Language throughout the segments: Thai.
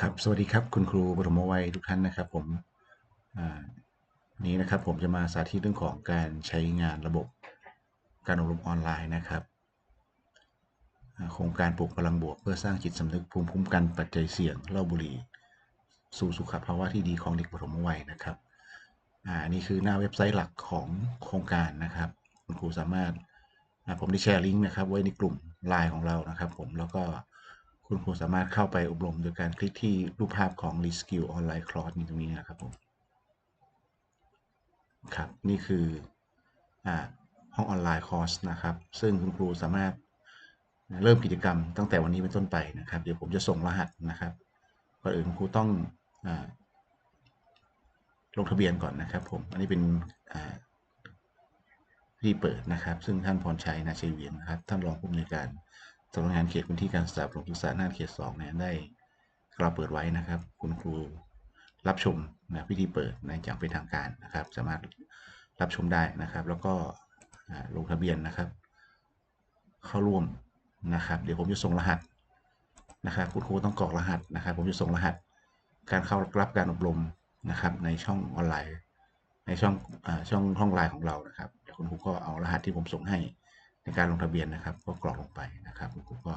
ครับ สวัสดีครับ คุณครูปฐมวัยทุกท่านนะครับ ผมนี้นะครับ ผมจะมาสาธิตเรื่องของการใช้งานระบบการอบรมออนไลน์นะครับโครงการปลูกพลังบวก เพื่อสร้างจิตสำนึกภูมิคุ้มกันปัจจัยเสี่ยงเล้าบุหรี่สู่สุขภาวะที่ดีของเด็กปฐมวัยนะครับอ่าอันนี้คือหน้าเว็บไซต์หลักของโครงการนะครับ คุณครูสามารถผมได้แชร์ลิงก์นะครับ ไว้ในกลุ่มไลน์ของเรานะครับ ผมแล้วก็ คุณครูสามารถเข้าไปอบรมโดยการคลิกที่รูปภาพของ Reskill Online Course นี่ตรงนี้นะครับผมครับนี่คืออห้องออนไลน์คอร์สนะครับ ซึ่งคุณครูสามารถเริ่มกิจกรรมตั้งแต่วันนี้เป็นต้นไปนะครับ เดี๋ยวผมจะส่งรหัสนะครับก่อนอื่นคุณครูต้องอลงทะเบียนก่อนนะครับผม อันนี้เป็นที่เปิดนะครับ ซึ่งท่านพรชัยนาชัยเวียนนะครับ ท่านรองผู้อำนวยการ สำนักงานเขตพื้นที่การศึกษาประถมศึกษาหน้าเขตสองเนี่ยได้กล่าวเปิดไว้นะครับ คุณครูรับชมนะพิธีเปิดนะอย่างเป็นทางการนะครับ สามารถรับชมได้นะครับ แล้วก็ลงทะเบียนนะครับ เข้าร่วมนะครับ เดี๋ยวผมจะส่งรหัสนะครับคุณครูต้องกรอกรหัสนะครับ ผมจะส่งรหัสการเข้ารับการอบรมนะครับ ในช่องออนไลน์ ในช่องอช่องห้องไลน์ของเรานะครับคุณครูก็เอารหัสที่ผมส่งให้ ในการลงทะเบียนนะครับ ก็กรอกลงไปนะครับคุณครูก็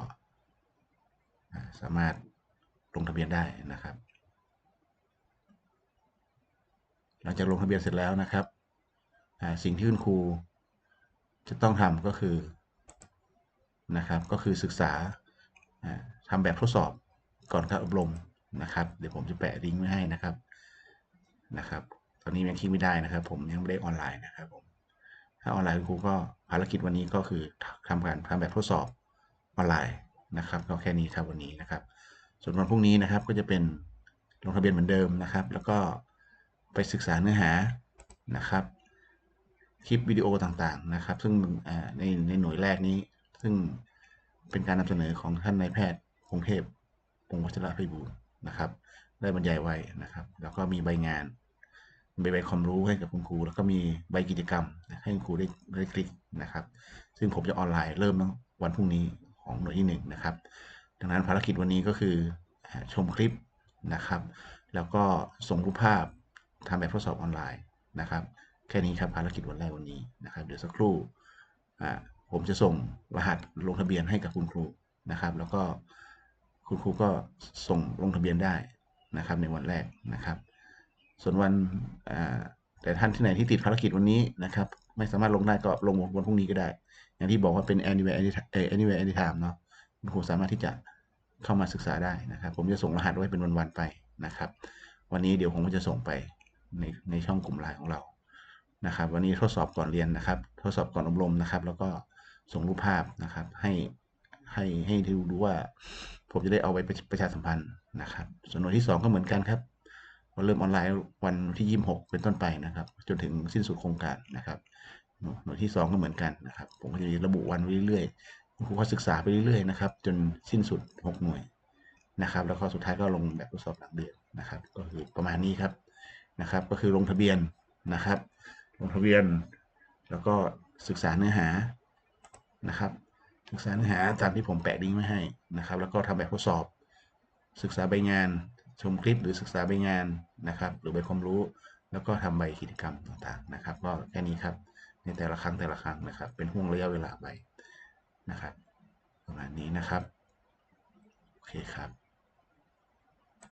สามารถลงทะเบียนได้นะครับ หลังจากลงทะเบียนเสร็จแล้วนะครับสิ่งที่คุณครูจะต้องทำก็คือนะครับ ก็คือศึกษาอ่าทำแบบทดสอบก่อนกาอบรมนะครับ เดี๋ยวผมจะแปะลิงก์ไว้ให้นะครับนะครับ ตอนนี้ยังคลิกไม่ได้นะครับ ผมยังไม่ได้ออนไลน์นะครับผมถ้าออนไลน์คุณครูก็ ภารกิจวันนี้ก็คือทำการทำแบบทดสอบออนไลน์นะครับก็แค่นี้ครับวันนี้นะครับ ส่วนวันพรุ่งนี้นะครับก็จะเป็นลงทะเบียนเหมือนเดิมนะครับ แล้วก็ไปศึกษาเนื้อหานะครับ คลิปวิดีโอต่างๆนะครับ ซึ่งในในหน่วยแรกนี้ ซึ่งเป็นการนำเสนอของท่านนายแพทย์พงเทพพงศ์วัชระไพบูลนะครับ ได้บรรยายไว้นะครับ แล้วก็มีใบงาน ใบความรู้ให้กับคุณครู แล้วก็มีใบกิจกรรม ให้คุณครูได้ได้คลิกนะครับ ซึ่งผมจะออนไลน์เริ่มตั้งวันพรุ่งนี้ของหน่วยที่หนึ่งนะครับ ดังนั้นภารกิจวันนี้ก็คือชมคลิปนะครับ แล้วก็ส่งรูปภาพทำแบบทดสอบออนไลน์นะครับ แค่นี้ครับภารกิจวันแรกวันนี้นะครับ เดี๋ยวสักครู่ผมจะส่งรหัสลงทะเบียนให้กับคุณครูนะครับ แล้วก็คุณครูก็ส่งลงทะเบียนได้นะครับในวันแรกนะครับ ส่วนวันแต่ท่านที่ไหนที่ติดภารกิจวันนี้นะครับ ไม่สามารถลงได้ก็ลงวันพรุ่งนี้ก็ได้ อย่างที่บอกว่าเป็น anywhere anytime, anywhere anytime เนาะคุณครูสามารถที่จะเข้ามาศึกษาได้นะครับ ผมจะส่งรหัสไว้เป็นวันๆไปนะครับ วันนี้เดี๋ยวผมก็จะส่งไปในในช่องกลุ่มไลน์ของเรานะครับ วันนี้ทดสอบก่อนเรียนนะครับ ทดสอบก่อนอบรมนะครับ แล้วก็ส่งรูปภาพนะครับ ให้ให้ให้ดูดูว่า ผมจะได้เอาไว้ประชาสัมพันธ์นะครับ ส่วนหน่วยที่สองก็เหมือนกันครับ เราเริ่มออนไลน์วันที่26เป็นต้นไปนะครับ จนถึงสิ้นสุดโครงการนะครับหน่วยที่ 2 ก็เหมือนกันนะครับ ผมก็จะระบุวันไว้เรื่อยๆคุณครูก็ศึกษาไปเรื่อยๆนะครับ จนสิ้นสุด 6 หน่วยนะครับ แล้วก็สุดท้ายก็ลงแบบทดสอบหลังเดือนนะครับ ก็คือประมาณนี้ครับนะครับ ก็คือลงทะเบียนนะครับ ลงทะเบียน แล้วก็ศึกษาเนื้อหานะครับ ศึกษาเนื้อหาตามที่ผมแปะลิงก์ไว้ให้นะครับ แล้วก็ทำแบบทดสอบ ศึกษาใบงาน ชมคลิปหรือศึกษาใบงานนะครับ หรือใบความรู้ แล้วก็ทำใบกิจกรรมต่างๆนะครับ ก็แค่นี้ครับในแต่ละครั้งแต่ละครั้งนะครับ เป็นห่วงระยะเวลาไปนะครับประมาณนี้นะครับ โอเคครับ